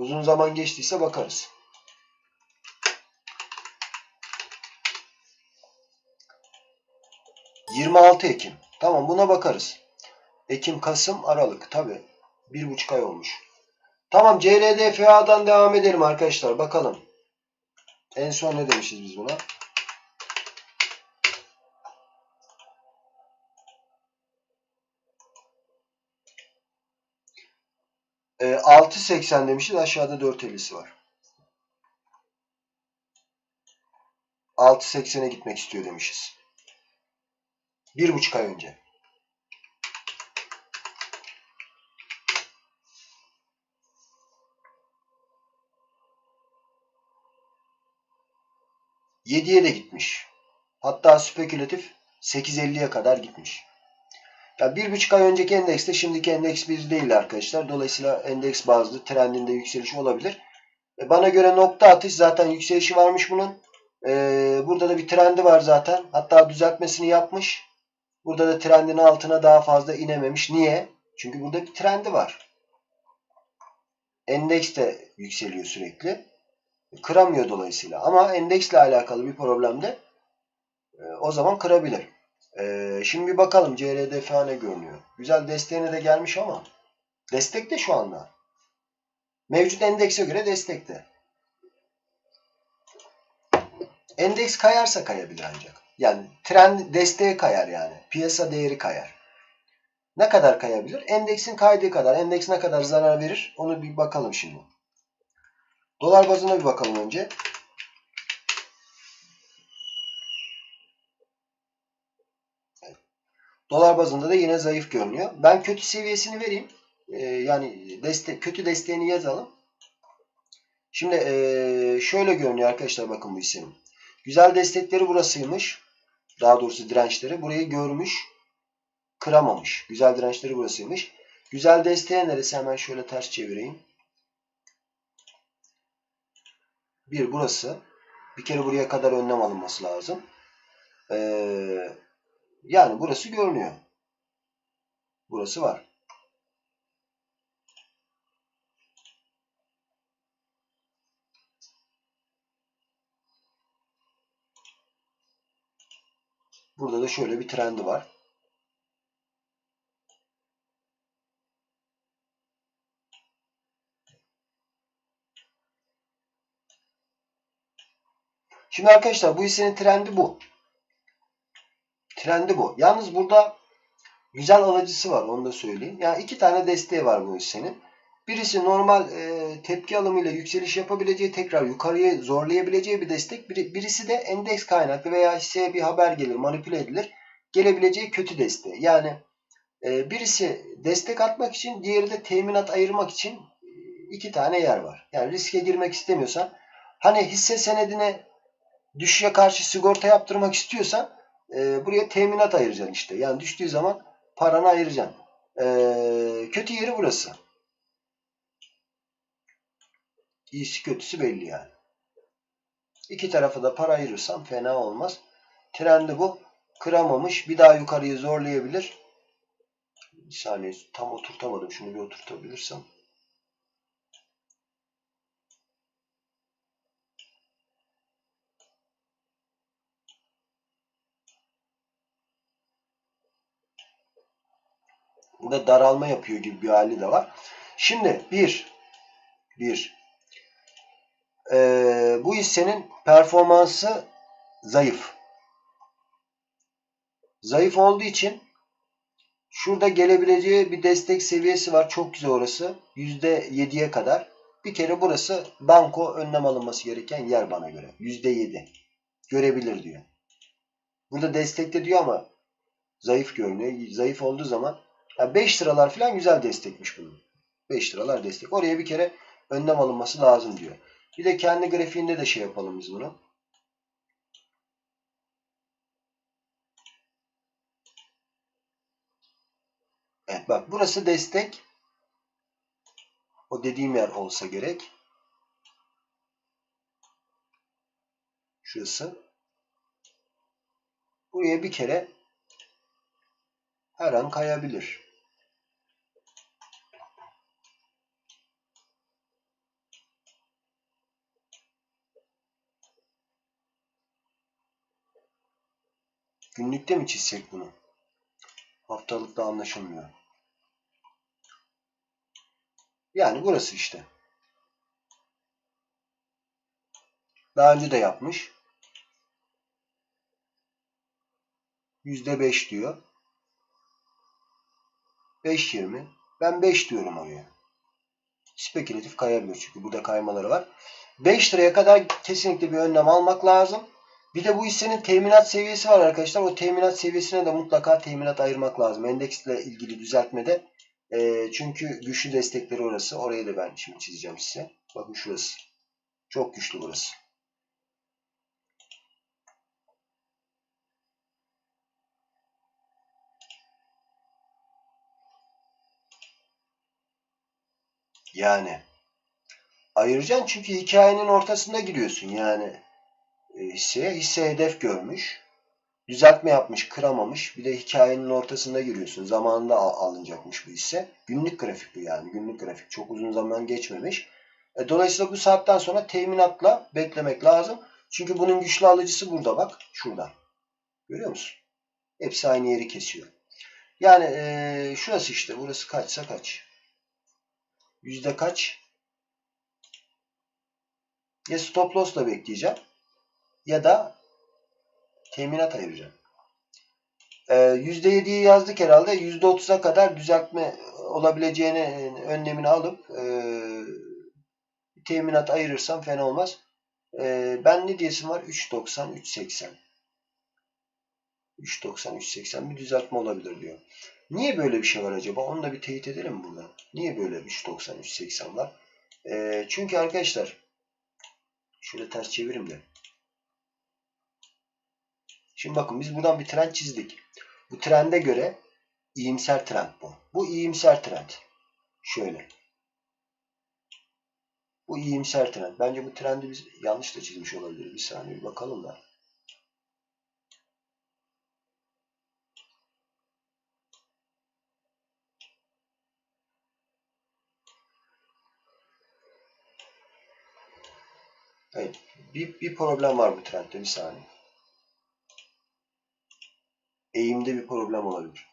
Uzun zaman geçtiyse bakarız. ...26 Ekim. Tamam buna bakarız. Ekim, Kasım, Aralık. Tabi. Bir buçuk ay olmuş. Tamam CRDFA'dan devam edelim arkadaşlar. Bakalım. En son ne demişiz biz buna? E, 6.80 demişiz. Aşağıda 4.50'si var. 6.80'e gitmek istiyor demişiz. Bir buçuk ay önce. Yediye de gitmiş. Hatta spekülatif 8.50'ye kadar gitmiş. Ya bir buçuk ay önceki endekste şimdiki endeks bir değil arkadaşlar. Dolayısıyla endeks bazlı trendinde yükseliş olabilir. E bana göre nokta atış zaten yükselişi varmış bunun. Ee, burada da bir trendi var zaten. Hatta düzeltmesini yapmış. Burada da trendin altına daha fazla inememiş. Niye? Çünkü burada bir trendi var. Endeks de yükseliyor sürekli. Kıramıyor dolayısıyla. Ama endeksle alakalı bir problemde e, o zaman kırabilir. E, şimdi bir bakalım CRDFA ne görünüyor. Güzel desteğine de gelmiş ama destekte şu anda. Mevcut endekse göre destekte. Endeks kayarsa kayabilir ancak. Yani trend desteğe kayar yani. Piyasa değeri kayar. Ne kadar kayabilir? Endeksin kaydığı kadar. Endeks ne kadar zarar verir? Onu bir bakalım şimdi. Dolar bazına bir bakalım önce. Dolar bazında da yine zayıf görünüyor. Ben kötü seviyesini vereyim. Ee, yani destek, kötü desteğini yazalım. Şimdi ee, şöyle görünüyor arkadaşlar bakın bu hissenin. Güzel destekleri burasıymış. Daha doğrusu dirençleri. Burayı görmüş. Kıramamış. Güzel dirençleri burasıymış. Güzel desteği neresi? Hemen şöyle ters çevireyim. Bir burası. Bir kere buraya kadar önlem alınması lazım. Ee, yani burası görünüyor. Burası var. Burada da şöyle bir trendi var. Şimdi arkadaşlar bu hissenin trendi bu. Trendi bu. Yalnız burada güzel alıcısı var onu da söyleyeyim. Yani iki tane desteği var bu hissenin. Birisi normal e, tepki alımıyla yükseliş yapabileceği, tekrar yukarıya zorlayabileceği bir destek. Bir, birisi de endeks kaynaklı veya hisseye bir haber gelir, manipüle edilir. Gelebileceği kötü desteği. Yani e, birisi destek atmak için, diğeri de teminat ayırmak için e, iki tane yer var. Yani riske girmek istemiyorsan, hani hisse senedine düşüşe karşı sigorta yaptırmak istiyorsan e, buraya teminat ayıracaksın işte. Yani düştüğü zaman paranı ayıracaksın. E, kötü yeri burası. İyisi kötüsü belli yani. İki tarafa da para ayırırsam fena olmaz. Trendi bu. Kıramamış. Bir daha yukarıyı zorlayabilir. Bir saniye tam oturtamadım. Şunu bir oturtabilirsem. Burada daralma yapıyor gibi bir hali de var. Şimdi bir, bir, ee, bu hissenin performansı zayıf. Zayıf olduğu için şurada gelebileceği bir destek seviyesi var. Çok güzel orası. %7'ye kadar. Bir kere burası banko önlem alınması gereken yer bana göre. %7. Görebilir diyor. Burada destekte diyor ama zayıf görünüyor. Zayıf olduğu zaman yani 5 liralar falan güzel destekmiş bunun. 5 liralar destek. Oraya bir kere önlem alınması lazım diyor. Bir de kendi grafiğinde de şey yapalım biz bunu. Evet bak burası destek. O dediğim yer olsa gerek. Şurası. Buraya bir kere her an kayabilir. Günlükte mi çizsek bunu? Haftalıkta anlaşılmıyor. Yani burası işte. Daha önce de yapmış. %5 diyor. 5.20. Ben 5 diyorum oraya. Spekülatif kayabiliyor çünkü burada kaymaları var. 5 liraya kadar kesinlikle bir önlem almak lazım. Bir de bu hissenin teminat seviyesi var arkadaşlar. O teminat seviyesine de mutlaka teminat ayırmak lazım. Endeksle ilgili düzeltmede. E, çünkü güçlü destekleri orası. Orayı da ben şimdi çizeceğim size. Bakın şurası. Çok güçlü burası. Yani ayıracaksın çünkü hikayenin ortasında giriyorsun yani hisseye. Hisse hedef görmüş. Düzeltme yapmış, kıramamış. Bir de hikayenin ortasında giriyorsun. Zamanında alınacakmış bu hisse. Günlük grafik bu yani. Günlük grafik. Çok uzun zaman geçmemiş. E, dolayısıyla bu saatten sonra teminatla beklemek lazım. Çünkü bunun güçlü alıcısı burada bak. Şurada. Görüyor musun? Hepsi aynı yeri kesiyor. Yani e, şurası işte. Burası kaçsa kaç. Yüzde kaç? Ya stop loss'la bekleyeceğim. Ya da teminat ayıracağım. Ee, %7'yi yazdık herhalde. %30'a kadar düzeltme olabileceğini önlemini alıp e, teminat ayırırsam fena olmaz. E, ben ne diyesim var? 3.90, 3.80. 3.90, 3.80 bir düzeltme olabilir diyor. Niye böyle bir şey var acaba? Onu da bir teyit edelim burada. Niye böyle 3.90, 3.80 var? E, çünkü arkadaşlar şöyle ters çevirim de. Şimdi bakın biz buradan bir trend çizdik. Bu trende göre iyimser trend bu. Bu iyimser trend. Şöyle. Bu iyimser trend. Bence bu trendi biz yanlış da çizmiş olabiliriz. Bir saniye bir bakalım da. Evet. Bir, bir problem var bu trendde. Bir saniye. Eğimde bir problem olabilir.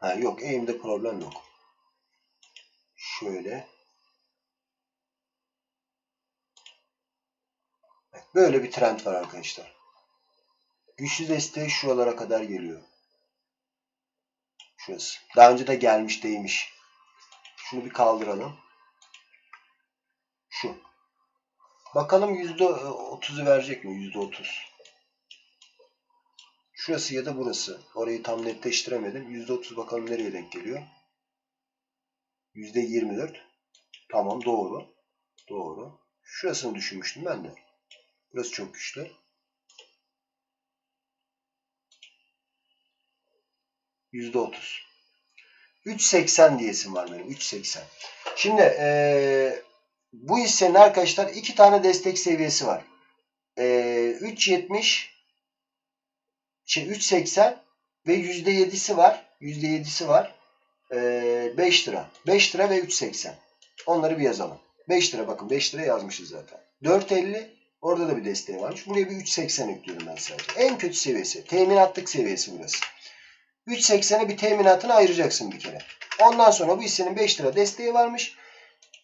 Ha yok eğimde problem yok. Şöyle. Böyle bir trend var arkadaşlar. Güçlü desteği şuralara kadar geliyor. Şurası. Daha önce de gelmiş değmiş. Şunu bir kaldıralım. Şu. Bakalım %30'u verecek mi? %30. Şurası ya da burası. Orayı tam netleştiremedim. %30 bakalım nereye denk geliyor. %24. Tamam doğru. Doğru. Şurasını düşünmüştüm ben de. Burası çok güçlü. %30. 3.80 diyesim var benim. 3.80. Şimdi ee, bu hissenin arkadaşlar iki tane destek seviyesi var. E, 3.70 şey 3.80 ve %7'si var. %7'si var. E, 5 lira. 5 lira ve 3.80. Onları bir yazalım. 5 lira bakın 5 lira yazmışız zaten. 4.50 orada da bir desteği varmış. Buraya bir 3.80 ekliyorum ben sadece. En kötü seviyesi. Teminatlık seviyesi burası. 3.80'e bir teminatını ayıracaksın bir kere. Ondan sonra bu hissenin 5 lira desteği varmış.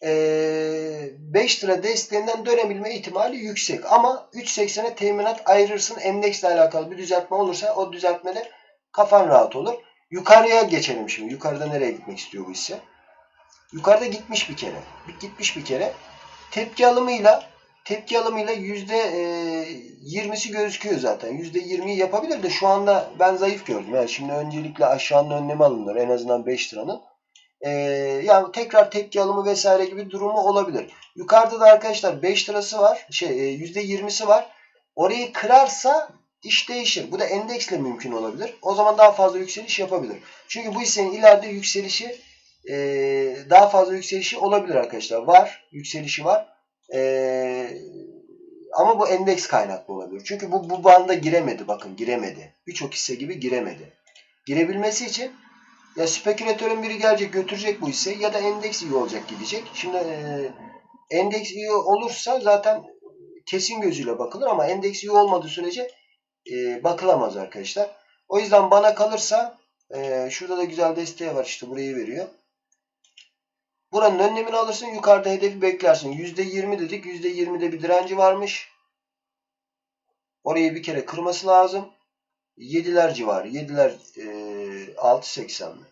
Ee, 5 lira desteğinden dönebilme ihtimali yüksek. Ama 3.80'e teminat ayırırsın. Endeksle alakalı bir düzeltme olursa o düzeltmede kafan rahat olur. Yukarıya geçelim şimdi. Yukarıda nereye gitmek istiyor bu hisse? Yukarıda gitmiş bir kere. Gitmiş bir kere. Tepki alımıyla tepki alımıyla yüzde 20'si gözüküyor zaten. Yüzde 20'yi yapabilir de şu anda ben zayıf gördüm. Yani şimdi öncelikle aşağının önlemi alınır. En azından 5 liranın. Ee, yani tekrar tepki alımı vesaire gibi durumu olabilir. Yukarıda da arkadaşlar 5 lirası var. Şey yüzde 20'si var. Orayı kırarsa iş değişir. Bu da endeksle mümkün olabilir. O zaman daha fazla yükseliş yapabilir. Çünkü bu hissenin ileride yükselişi daha fazla yükselişi olabilir arkadaşlar. Var. Yükselişi var. Ee, Ama bu endeks kaynaklı olabilir. Çünkü bu bu banda giremedi bakın giremedi. Birçok hisse gibi giremedi. Girebilmesi için ya spekülatörün biri gelecek götürecek bu hisseyi ya da endeks iyi olacak gidecek. Şimdi e, endeks iyi olursa zaten kesin gözüyle bakılır ama endeks iyi olmadığı sürece e, bakılamaz arkadaşlar. O yüzden bana kalırsa e, şurada da güzel desteği var işte burayı veriyor. Buranın önlemini alırsın yukarıda hedefi beklersin. %20 dedik. %20'de bir direnci varmış. Orayı bir kere kırması lazım. 7'ler civarı. 7'ler e, 6.80 mi?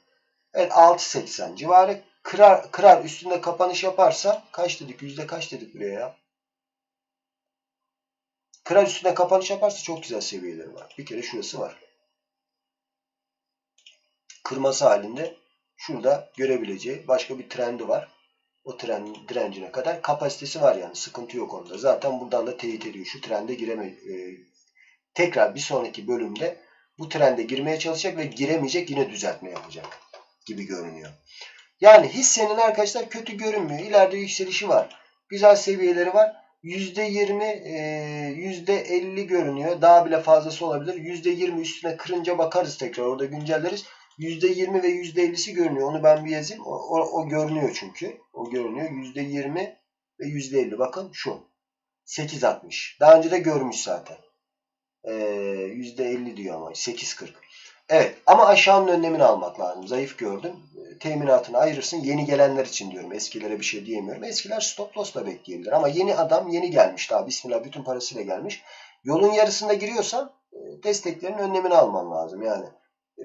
Evet 6.80 civarı. Kırar, kırar üstünde kapanış yaparsa kaç dedik? Yüzde kaç dedik buraya ya? Kırar üstünde kapanış yaparsa çok güzel seviyeleri var. Bir kere şurası var. Kırması halinde şurada görebileceği başka bir trendi var. O tren direncine kadar kapasitesi var yani. Sıkıntı yok onda. Zaten buradan da teyit ediyor. Şu trende gireme e, tekrar bir sonraki bölümde bu trende girmeye çalışacak ve giremeyecek yine düzeltme yapacak gibi görünüyor. Yani hissenin arkadaşlar kötü görünmüyor. İleride yükselişi var. Güzel seviyeleri var. %20, e, %50 görünüyor. Daha bile fazlası olabilir. %20 üstüne kırınca bakarız tekrar. Orada güncelleriz. %20 ve %50'si görünüyor. Onu ben bir yazayım. O, o, o görünüyor çünkü. O görünüyor. %20 ve %50. Bakın şu. 8.60. Daha önce de görmüş zaten. Ee, %50 diyor ama. 8.40. Evet. Ama aşağının önlemini almak lazım. Zayıf gördüm. Ee, Teminatını ayırırsın. Yeni gelenler için diyorum. Eskilere bir şey diyemiyorum. Eskiler stop loss da bekleyebilir. Ama yeni adam yeni gelmiş. Daha bismillah bütün parasıyla gelmiş. Yolun yarısında giriyorsan e, desteklerin önlemini alman lazım. Yani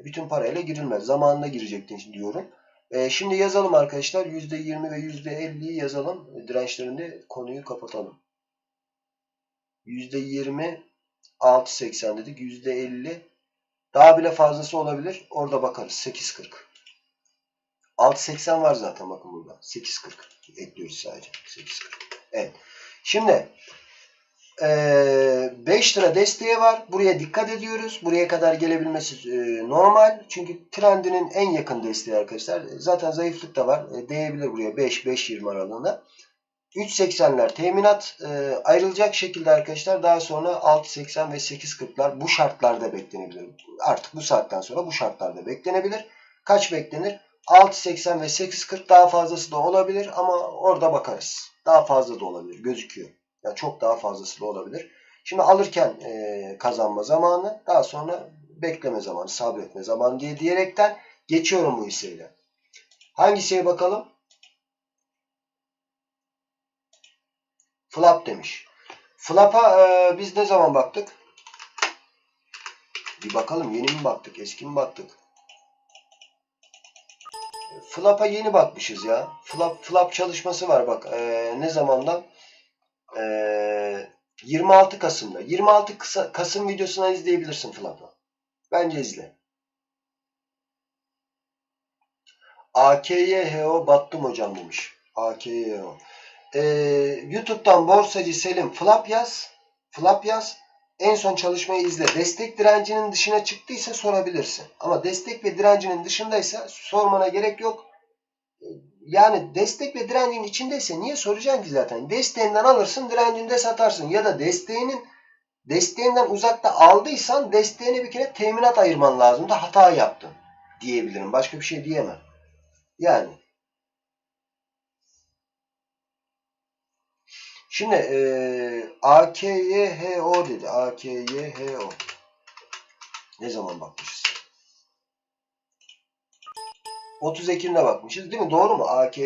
bütün parayla girilmez. Zamanında girecektin diyorum. E, şimdi yazalım arkadaşlar. %20 ve %50'yi yazalım. E, dirençlerinde konuyu kapatalım. %20 6.80 dedik. %50 daha bile fazlası olabilir. Orada bakarız. 8.40. 6.80 var zaten bakın burada. 8.40 ekliyoruz sadece. 8.40. Evet. Şimdi 5 lira desteği var. Buraya dikkat ediyoruz. Buraya kadar gelebilmesi e, normal. Çünkü trendinin en yakın desteği arkadaşlar. Zaten zayıflık da var. E, değebilir buraya 5-5-20 aralığında. 3.80'ler teminat e, ayrılacak şekilde arkadaşlar daha sonra 6.80 ve 8.40'lar bu şartlarda beklenebilir. Artık bu saatten sonra bu şartlarda beklenebilir. Kaç beklenir? 6.80 ve 8.40 daha fazlası da olabilir ama orada bakarız. Daha fazla da olabilir gözüküyor. Yani çok daha fazlası da olabilir. Şimdi alırken e, kazanma zamanı, daha sonra bekleme zamanı, sabretme zamanı diye diyerekten geçiyorum bu hisseyle. Hangisiye bakalım? Flap demiş. Flap'a e, biz ne zaman baktık? Bir bakalım yeni mi baktık, eski mi baktık? Flap'a yeni bakmışız ya. Flap, flap çalışması var bak. E, ne zamandan? Ee, 26 Kasım'da. 26 kısa, Kasım videosuna izleyebilirsin Flap'ı. Bence izle. AKYHO battım hocam demiş. AKYHO. Ee, YouTube'dan borsacı Selim Flap yaz. Flap yaz. En son çalışmayı izle. Destek direncinin dışına çıktıysa sorabilirsin. Ama destek ve direncinin dışındaysa sormana gerek yok yani destek ve direncin içindeyse niye soracaksın ki zaten? Desteğinden alırsın, direncinde satarsın. Ya da desteğinin desteğinden uzakta aldıysan desteğine bir kere teminat ayırman lazım da hata yaptın diyebilirim. Başka bir şey diyemem. Yani. Şimdi e, AKYHO dedi. AKYHO. Ne zaman bakmışız? 30 Ekim'de bakmışız değil mi? Doğru mu? AK